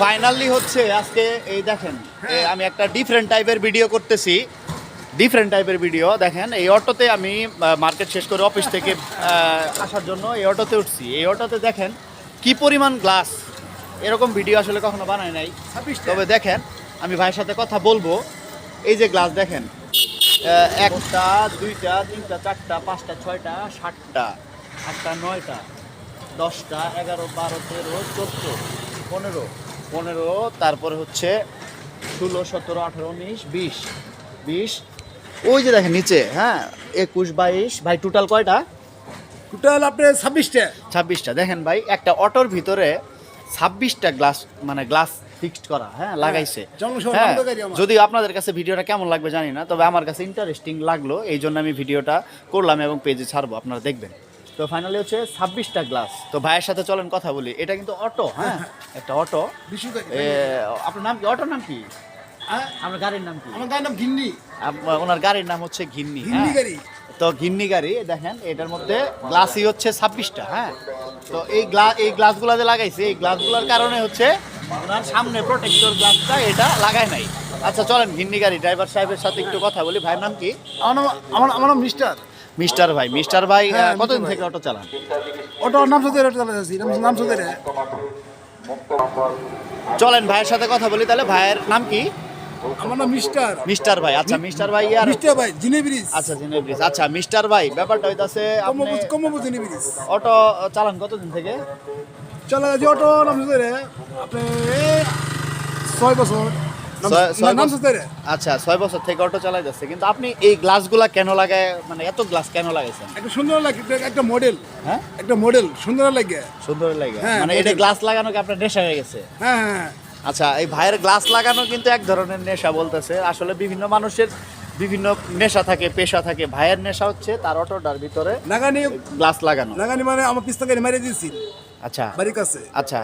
Finally হচ্ছে আজকে এই দেখেন আমি একটা ডিফারেন্ট টাইপের ভিডিও করতেছি। ডিফারেন্ট টাইপের ভিডিও দেখেন এই অটোতে আমি মার্কেট শেষ করে অফিস থেকে আসার জন্য এই অটোতে উঠছি। এই অটোতে দেখেন কি পরিমাণ গ্লাস এরকম ভিডিও আসলে কখনো বানাই নাই। তবে দেখেন আমি ভাইয়ের সাথে কথা বলব। এই যে গ্লাস দেখেন একটা দুইটা তিনটা চারটা পাঁচটা ছয়টা সাতটা আটটা নয়টা দশটা এগারো বারো তেরো চোদ্দ পনেরো পনেরো তারপরে হচ্ছে ষোলো সতেরো আঠেরো উনিশ বিশ। বিশ। ওই যে দেখেন নিচে হ্যাঁ একুশ বাইশ। ভাই টোটাল কয়টা? টোটাল আপনি ছাব্বিশটা। ছাব্বিশটা। দেখেন ভাই একটা অটোর ভিতরে ছাব্বিশটা গ্লাস মানে গ্লাস ফিক্সড করা হ্যাঁ লাগাইছে। হ্যাঁ আনন্দকারী আমার। যদিও আপনাদের কাছে ভিডিওটা কেমন লাগবে জানি না তবে আমার কাছে ইন্টারেস্টিং লাগল এই জন্য আমি ভিডিওটা করলাম এবং পেজে ছাড়বো আপনারা দেখবেন। তো ফাইনালি হচ্ছে ছাব্বিশটা গ্লাস তো ভাইয়ের সাথে চলেন কথা বলি। এটা কিন্তু অটো হ্যাঁ? একটা অটো। আপনার নাম কি? অটোর নাম কি? আপনার গাড়ির নাম কি? আমার গায়ের নাম আপ- ওনার গাড়ির নাম হচ্ছে ঘিন্নি গিন্নি হ্যাঁ? গাড়ি। তো ঘিন্নি গাড়ি দেখেন এটার মধ্যে গ্লাসই হচ্ছে ছাব্বিশটা হ্যাঁ? তো এই গ্লাস এই গ্লাসগুলো যে লাগাইছে এই গ্লাসগুলোর কারণে হচ্ছে ওনার সামনে প্রোটেক্টর গ্লাসটা এটা লাগায় নাই। আচ্ছা চলেন ঘিন্নি গাড়ি ড্রাইভার সাহেবের সাথে একটু কথা বলি। ভাইয়ের নাম কি? আমার নাম আমার আমার নাম মিস্টার। মিস্টার ভাই মিস্টার ভাই হ্যাঁ, কতদিন থেকে অটো চালান? অটো নাম সুদের ওটা চালাচ্ছি নাম সুদের চলেন ভাইয়ের সাথে কথা বলি তাহলে ভাইয়ের নাম কি? আমার নাম মিস্টার। মিস্টার ভাই আচ্ছা মিস্টার ভাই আর মিস্টার ভাই জিনে ব্রিজ। আচ্ছা জিনে ব্রিজ। আচ্ছা মিস্টার ভাই ব্যাপারটা হইতাছে আপনি কমবু জিনে ব্রিজ। অটো চালান কতদিন থেকে? চলে গেছে অটো নাম সুদের আপনি ছয় বছর। নাম- ছয়- ছয় না, নাম বছর? সুদের আচ্ছা ছয় বছর থেকে অটো চালাই যাচ্ছে কিন্তু আপনি এই গ্লাসগুলা কেন লাগায় মানে এত গ্লাস কেন লাগাইছেন? একটা সুন্দর লাগে একটা মডেল হ্যাঁ? একটা মডেল সুন্দর লাগে। সুন্দর লাগে। হ্যাঁ, মানে এটা গ্লাস লাগানো কি আপনার নেশা হয়ে গেছে? হ্যাঁ হ্যাঁ আচ্ছা এই ভাইয়ের গ্লাস লাগানো কিন্তু এক ধরনের নেশা বলতেছে। আসলে বিভিন্ন মানুষের বিভিন্ন নেশা থাকে পেশা থাকে। ভাইয়ের নেশা হচ্ছে তার অটোটার ভিতরে গ্লাস লাগানো। নাগানি মানে আমার পিস্তা গাড়ি মারিয়ে দিয়েছি আচ্ছা। বাড়ির কাছে। আচ্ছা।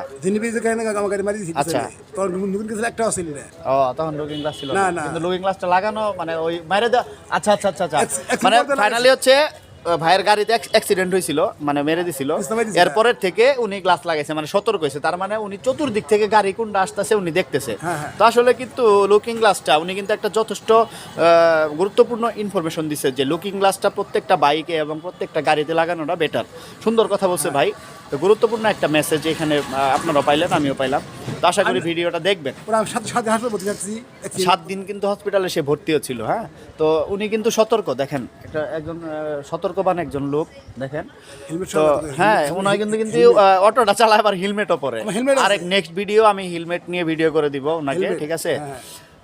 আমার গাড়ি মারিয়ে দিয়েছি আচ্ছা। তোর নতুন কিছু একটা আসেন না। ও তখন লুকিং গ্লাস ছিল না, না। না। কিন্তু লুকিং গ্লাসটা লাগানো মানে ওই মাইরে দেওয়া আচ্ছা আচ্ছা আচ্ছা আচ্ছা। Ex- accident মানে ফাইনালি হচ্ছে ভাইয়ের গাড়িতে অ্যাক্সিডেন্ট হয়েছিল মানে মেরে দিছিল। এরপরের থেকে উনি গ্লাস লাগাইছে মানে সতর্ক হয়েছে। তার মানে উনি চতুর্দিক থেকে গাড়ি কোনটা আসতেছে উনি দেখতেছে। হ্যাঁ, হ্যাঁ। তো আসলে কিন্তু লুকিং গ্লাসটা উনি কিন্তু একটা যথেষ্ট গুরুত্বপূর্ণ ইনফরমেশন দিচ্ছে যে লুকিং গ্লাসটা প্রত্যেকটা বাইকে এবং প্রত্যেকটা গাড়িতে লাগানোটা বেটার সুন্দর কথা বলছে হ্যাঁ। ভাই। তো গুরুত্বপূর্ণ একটা মেসেজ এখানে আহ, আপনারাও পাইলেন আমিও পাইলাম। তো আশা করি ভিডিওটা দেখবেন। সাত দিন কিন্তু হসপিটালে সে ভর্তিও ছিল হ্যাঁ? তো উনি কিন্তু সতর্ক দেখেন একটা একজন সতর্কবান একজন লোক দেখেন। তো হ্যাঁ ওনার কিন্তু কিন্তু অটোটা চালায় আবার হেলমেটও পরে আরেক নেক্সট ভিডিও আমি হেলমেট নিয়ে ভিডিও করে দিব ওনাকে ঠিক আছে? হ্যাঁ।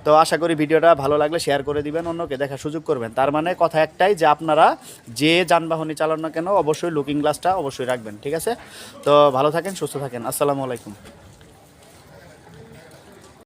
তো আশা করি ভিডিওটা ভালো লাগলে শেয়ার করে দিবেন, অন্যকে দেখার সুযোগ করবেন। তার মানে কথা একটাই যে আপনারা যে যানবাহনই চালান না কেন অবশ্যই লুকিং গ্লাসটা অবশ্যই রাখবেন, ঠিক আছে? তো ভালো থাকেন, সুস্থ থাকেন, আসসালামু আলাইকুম।